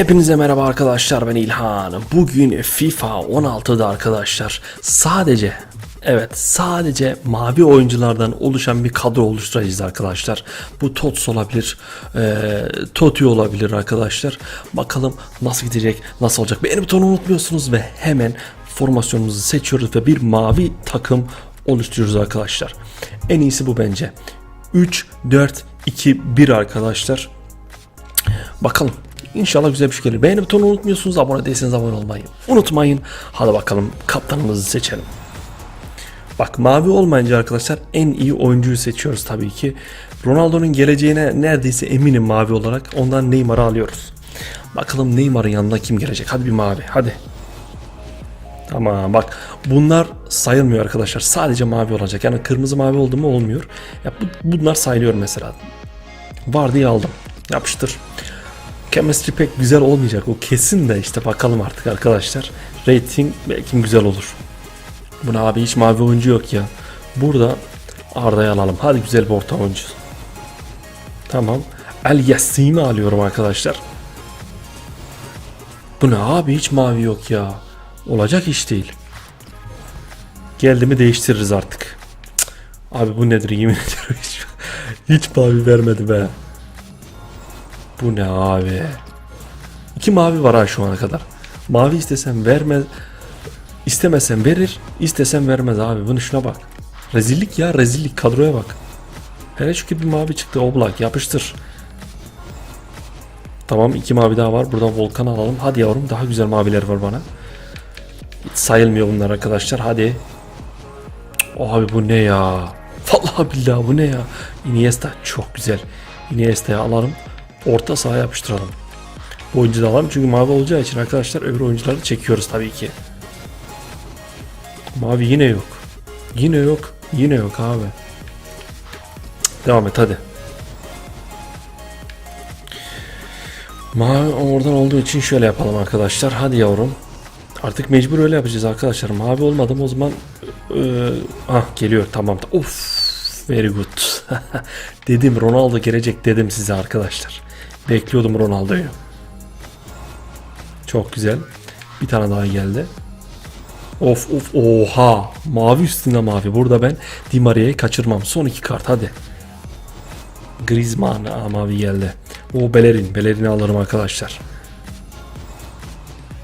Hepinize merhaba arkadaşlar ben İlhan. Bugün FIFA 16'da arkadaşlar sadece evet sadece mavi oyunculardan oluşan bir kadro oluşturacağız arkadaşlar. Bu Tots olabilir, e, Totti olabilir arkadaşlar. Bakalım nasıl gidecek, nasıl olacak. Beğeni butonu unutmuyorsunuz ve hemen formasyonumuzu seçiyoruz ve bir mavi takım oluşturuyoruz arkadaşlar. En iyisi bu bence. 3, 4, 2, 1 arkadaşlar. Bakalım. İnşallah güzel bir şey gelir. Beğeni butonunu unutmuyorsunuz. Abone değilseniz abone olmayı unutmayın. Hadi bakalım kaptanımızı seçelim. Bak mavi olmayınca arkadaşlar en iyi oyuncuyu seçiyoruz tabii ki. Ronaldo'nun geleceğine neredeyse eminim mavi olarak. Ondan Neymar'ı alıyoruz. Bakalım Neymar'ın yanına kim gelecek? Hadi bir mavi. Hadi. Tamam bak bunlar sayılmıyor arkadaşlar. Sadece mavi olacak. Yani kırmızı mavi oldu mu olmuyor. Ya bu, bunlar sayılıyor mesela. Var diye aldım. Yapıştır. Chemistry pek güzel olmayacak. O kesin de işte bakalım artık arkadaşlar. Rating belki güzel olur. Buna abi hiç mavi oyuncu yok ya. Burada Arda'yı alalım. Hadi güzel bir orta oyuncu. Tamam. El Yassim'i alıyorum arkadaşlar. Bu ne abi hiç mavi yok ya. Olacak iş değil. Geldi mi değiştiririz artık. Cık. Abi bu nedir yemin ediyorum hiç, hiç mavi vermedi be. Bu ne abi? İki mavi var ha şu ana kadar. Mavi istesem vermez. İstemesem verir. istesem vermez abi. Bunu şuna bak. Rezillik ya rezillik. Kadroya bak. Hele şükür bir mavi çıktı. Oblak yapıştır. Tamam iki mavi daha var. Buradan Volkan alalım. Hadi yavrum daha güzel maviler var bana. Hiç sayılmıyor bunlar arkadaşlar. Hadi. Abi bu ne ya? Vallahi billahi bu ne ya? Iniesta çok güzel. Iniesta'yı alalım. Orta sahaya yapıştıralım. Bu oyuncu da alalım çünkü mavi olacağı için arkadaşlar öbür oyuncuları çekiyoruz tabii ki. Mavi yine yok. Yine yok. Yine yok abi. Devam et hadi. Mavi oradan olduğu için şöyle yapalım arkadaşlar. Hadi yavrum. Artık mecbur öyle yapacağız arkadaşlar. Mavi olmadı mı o zaman e, ah geliyor tamam. Of very good. dedim Ronaldo gelecek dedim size arkadaşlar. Bekliyordum Ronaldo'yu. Çok güzel. Bir tane daha geldi. Of of oha. Mavi üstünde mavi. Burada ben Di Maria'yı kaçırmam. Son iki kart hadi. Griezmann aa, mavi geldi. O Bellerin. Bellerin'i alırım arkadaşlar.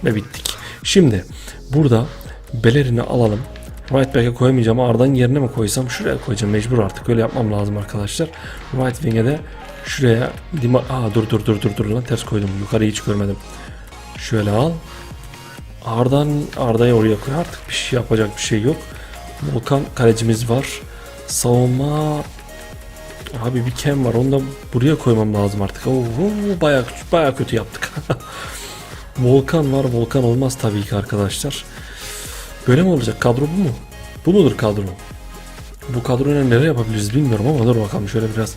Ve bittik. Şimdi burada Bellerin'i alalım. Right back'e koyamayacağım. Arda'nın yerine mi koysam? Şuraya koyacağım. Mecbur artık. Öyle yapmam lazım arkadaşlar. Right wing'e de şuraya Dima Aa dur dur dur dur dur lan ters koydum. Yukarıyı hiç görmedim. Şöyle al. Arda'nın Arda'yı oraya koy. Artık bir şey yapacak bir şey yok. Volkan kalecimiz var. Savunma Abi bir kem var. Onu da buraya koymam lazım artık. Oo, bayağı bayağı kötü yaptık. Volkan var. Volkan olmaz tabii ki arkadaşlar. Böyle mi olacak? Kadro bu mu? Bu mudur kadro? Bu kadroyla neler yapabiliriz bilmiyorum ama dur bakalım şöyle biraz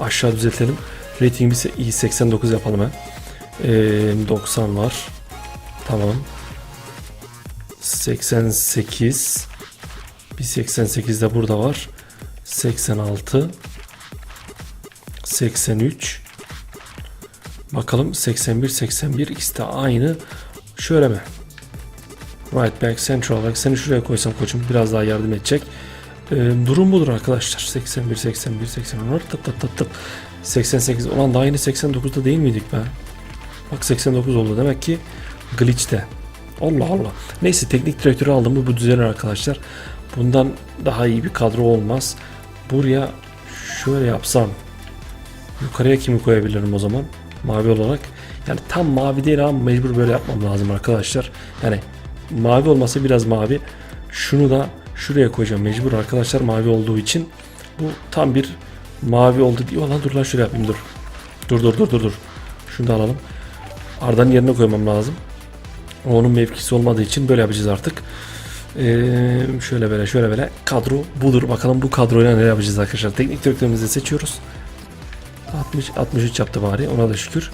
aşağı düzeltelim. Ratingimizi iyi 89 yapalım ha. Ee, 90 var. Tamam. 88 bir 88 de burada var. 86 83 Bakalım 81 81 ikisi de aynı. Şöyle mi? Right back central back seni şuraya koysam koçum biraz daha yardım edecek. Ee, durum budur arkadaşlar. 81 81 80 var. Tıp tıp tıp tıp. 88 olan daha yeni 89'da değil miydik be? Bak 89 oldu demek ki glitch'te. Allah Allah. Neyse teknik direktörü aldım mı bu düzelir arkadaşlar. Bundan daha iyi bir kadro olmaz. Buraya şöyle yapsam yukarıya kimi koyabilirim o zaman? Mavi olarak. Yani tam mavi değil ama mecbur böyle yapmam lazım arkadaşlar. Yani mavi olması biraz mavi. Şunu da şuraya koyacağım mecbur arkadaşlar mavi olduğu için. Bu tam bir mavi oldu diyor lan dur lan şuraya yapayım dur. Dur dur dur dur dur. Şunu da alalım. Arda'nın yerine koymam lazım. Onun mevkisi olmadığı için böyle yapacağız artık. Ee, şöyle böyle şöyle böyle kadro budur. Bakalım bu kadroyla ne yapacağız arkadaşlar. Teknik direktörümüzü seçiyoruz. 60 63 yaptı bari. Ona da şükür.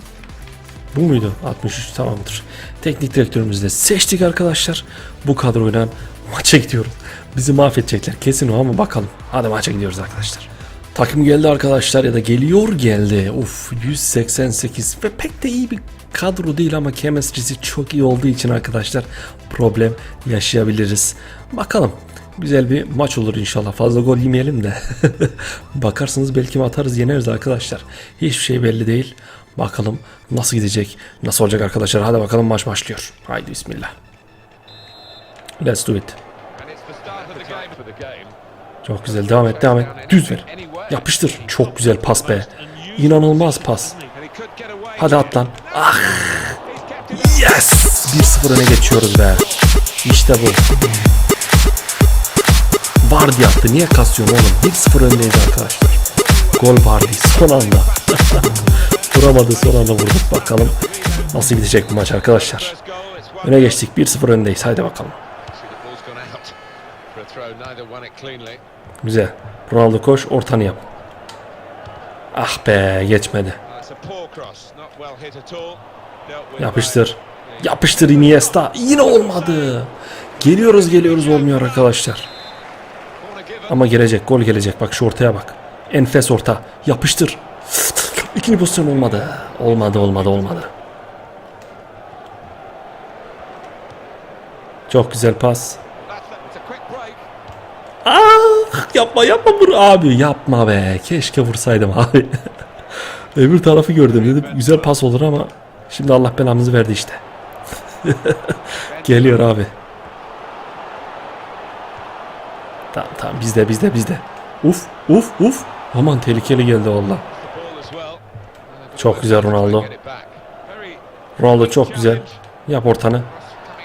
Bu muydu? 63 tamamdır. Teknik direktörümüzü de seçtik arkadaşlar. Bu kadroyla maça gidiyoruz. Bizi mahvedecekler kesin o ama bakalım. Hadi maça gidiyoruz arkadaşlar. Takım geldi arkadaşlar ya da geliyor geldi. Uf 188 ve pek de iyi bir kadro değil ama chemistry'si çok iyi olduğu için arkadaşlar problem yaşayabiliriz. Bakalım güzel bir maç olur inşallah. Fazla gol yemeyelim de. Bakarsınız belki atarız yeneriz arkadaşlar. Hiçbir şey belli değil. Bakalım nasıl gidecek, nasıl olacak arkadaşlar. Hadi bakalım maç başlıyor. Haydi bismillah. Let's do it. Çok güzel. Devam et, devam et. Düz ver. Yapıştır. Çok güzel pas be. İnanılmaz pas. Hadi at lan. Ah yes! 1-0 öne geçiyoruz be. İşte bu. Vardy yaptı. Niye kasıyorsun oğlum? 1-0 öndeyiz arkadaşlar. Gol Vardy son anda. Vuramadı son anda vurduk. Bakalım nasıl gidecek bu maç arkadaşlar. Öne geçtik. 1-0 öndeyiz. Haydi bakalım. Güzel. Ronaldo koş. Ortanı yap. Ah be geçmedi. Yapıştır. Yapıştır Iniesta. Yine olmadı. Geliyoruz geliyoruz olmuyor arkadaşlar. Ama gelecek gol gelecek. Bak şu ortaya bak. Enfes orta. Yapıştır. İkinci pozisyon olmadı. Olmadı olmadı olmadı. Çok güzel pas. Ah yapma yapma vur abi yapma be. Keşke vursaydım abi. Öbür tarafı gördüm dedim güzel pas olur ama şimdi Allah belamızı verdi işte. Geliyor abi. Tamam tamam bizde bizde bizde. Uf uf uf. Aman tehlikeli geldi valla. Çok güzel Ronaldo. Ronaldo çok güzel. Yap ortanı.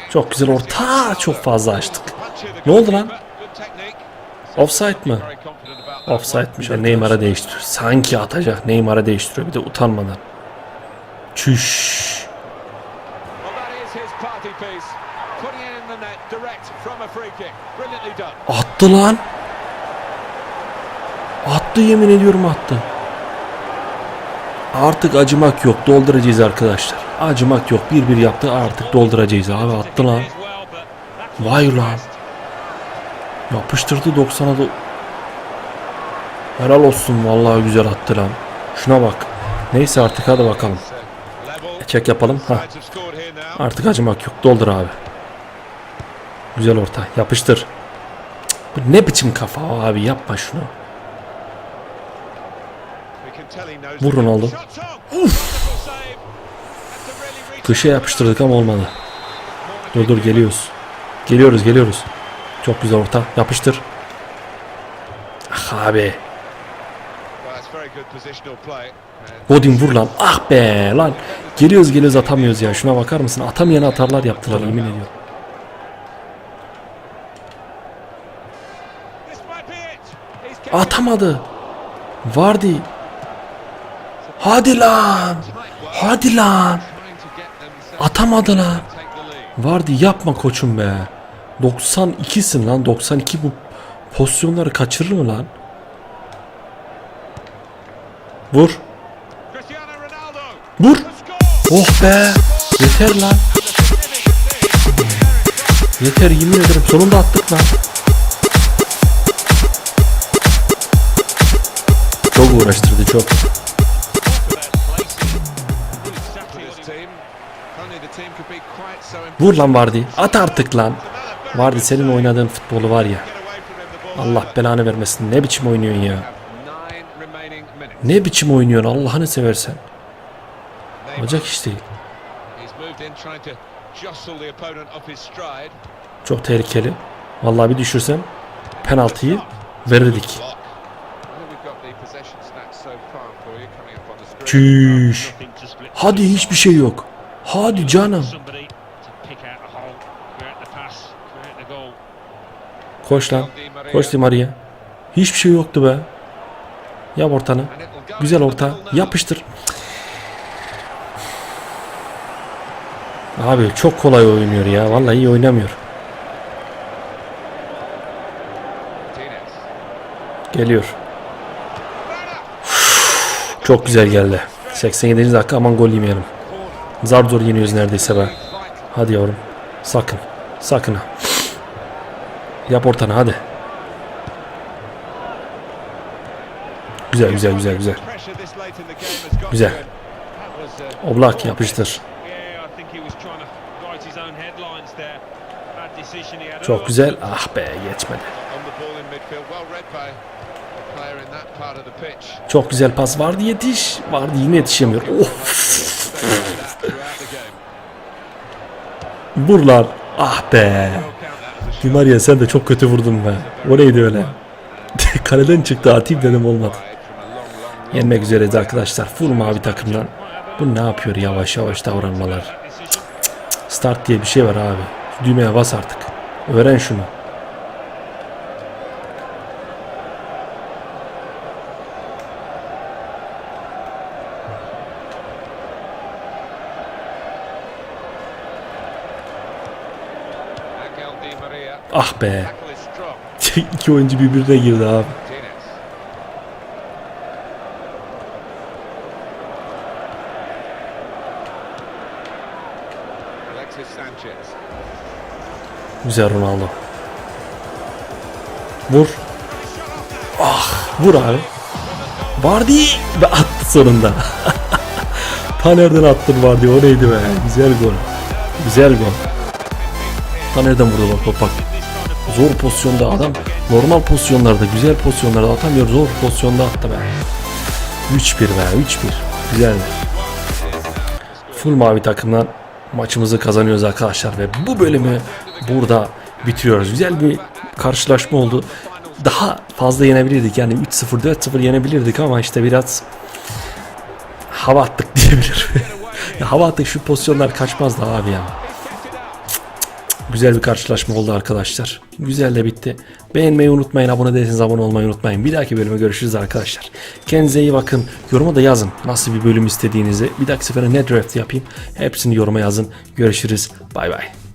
Çok güzel orta. Çok fazla açtık. Ne oldu lan? Offside mı? Offside'miş. Neymar'a değiştiriyor. Sanki atacak. Neymar'a değiştiriyor. Bir de utanmadan. Çüş. Attı lan. Attı yemin ediyorum attı. Artık acımak yok. Dolduracağız arkadaşlar. Acımak yok. Bir bir yaptı artık dolduracağız abi. Attı lan. Vay lan. Yapıştırdı 90'a da. Helal olsun vallahi güzel attı lan. Şuna bak. Neyse artık hadi bakalım. Çek yapalım. Now. Artık acımak yok. Doldur abi. Güzel orta. Yapıştır. Bu ne biçim kafa abi yapma şunu. Vur. Ronaldo. Shots on. Wonderful save. That's a really recent Köşeye yapıştırdık ama olmadı. Dur dur geliyoruz. Geliyoruz geliyoruz. Çok güzel orta. Yapıştır. Ah abi. Godin vur lan. Ah be lan. Geliyoruz geliyoruz atamıyoruz ya. Şuna bakar mısın? Atamayan atarlar yaptılar yemin ediyorum. Atamadı. Vardy. Hadi lan. Hadi lan. Atamadı lan. Vardy yapma koçum be. 92'sin lan 92 bu pozisyonları kaçırır mı lan? Vur. Vur. Oh be. Yeter lan. Yeter yemin ederim sonunda attık lan. Çok uğraştırdı çok. Vur lan Vardy. At artık lan. Vardy senin oynadığın futbolu var ya. Allah belanı vermesin. Ne biçim oynuyorsun ya. Ne biçim oynuyorsun Allah'ını seversen. Olacak iş değil. Çok tehlikeli. Vallahi bir düşürsem penaltıyı verirdik. Çüş. Hadi hiçbir şey yok. Hadi canım. Koş lan. Koş Di Maria. Hiçbir şey yoktu be. Yap ortanı. Güzel orta. Yapıştır. Abi çok kolay oynuyor ya. Vallahi iyi oynamıyor. Geliyor. Çok güzel geldi. 87. dakika aman gol yemeyelim. Zar zor yeniyoruz neredeyse be. Hadi yavrum. Sakın. Sakın ha. Yap ortanı hadi. Güzel güzel güzel güzel. Güzel. Oblak yapıştır. Çok güzel. Ah be geçmedi. Çok güzel pas vardı yetiş. Vardı yine yetişemiyor. Of. Lan. Ah be. We'll count that as a Di Maria sen de çok kötü vurdun be. O neydi öyle? Kaleden çıktı atayım dedim olmadı. Yenmek üzereyiz arkadaşlar. Full mavi takımdan. Bu ne yapıyor yavaş yavaş davranmalar. Bad decision. Start diye bir şey var abi. Düğmeye bas artık. Öğren şunu. Ah be. İki oyuncu birbirine girdi abi. Güzel Ronaldo. Vur. Ah vur abi. Vardy ve attı sonunda. Taner'den attın Vardy o neydi be? Güzel gol. Güzel gol. Taner'den vurdu bak bak bak. Zor pozisyonda adam normal pozisyonlarda güzel pozisyonlarda atamıyor zor pozisyonda attı be. 3-1 be 3-1. Güzeldi. Full mavi takımdan maçımızı kazanıyoruz arkadaşlar ve bu bölümü burada bitiriyoruz. Güzel bir karşılaşma oldu. Daha fazla yenebilirdik yani 3-0 4-0 yenebilirdik ama işte biraz hava attık diyebilir. ya hava attık şu pozisyonlar kaçmazdı abi ya. Güzel bir karşılaşma oldu arkadaşlar. Güzel de bitti. Beğenmeyi unutmayın, abone değilseniz abone olmayı unutmayın. Bir dahaki bölüme görüşürüz arkadaşlar. Kendinize iyi bakın. Yoruma da yazın nasıl bir bölüm istediğinizi. Bir dahaki sefere ne draft yapayım. Hepsini yoruma yazın. Görüşürüz. Bay bay.